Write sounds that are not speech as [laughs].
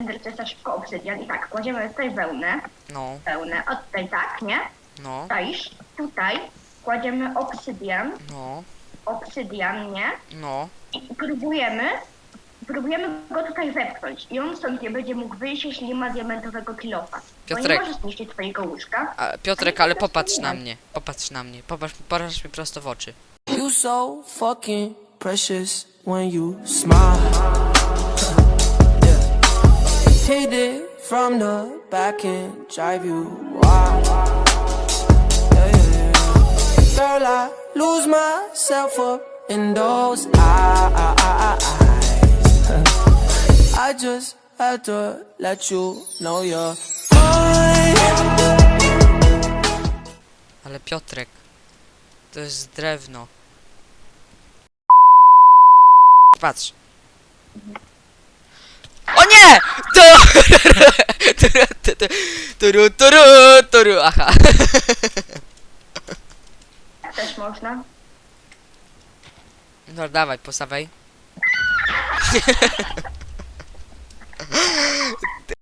Ender to jest szybko obsydian. I tak, kładziemy tutaj wełnę, No, wełnę, a tutaj tak, nie? no, Czaisz? Tutaj kładziemy obsydian, no, obsydian, nie? no. I próbujemy, próbujemy go tutaj wepchnąć. I on stąd nie będzie mógł wyjść, jeśli nie ma diamentowego kilofa. Bo nie Piotrek. może zniszczyć twojego łóżka. A, Piotrek, ale popatrz na mnie. Popatrz na mnie. Popatrz, popatrz mi prosto w oczy. You so fucking precious when you smile. Hit it from the back and drive you wild. Yeah, yeah, yeah. Girl, I lose myself up in those eyes. [laughs] I just had to let you know you're mine. Ale Piotrek, to jest drewno. Patrz. O nie! Turu, turu, turu, aha. Też można. No dawaj, posawej. [laughs]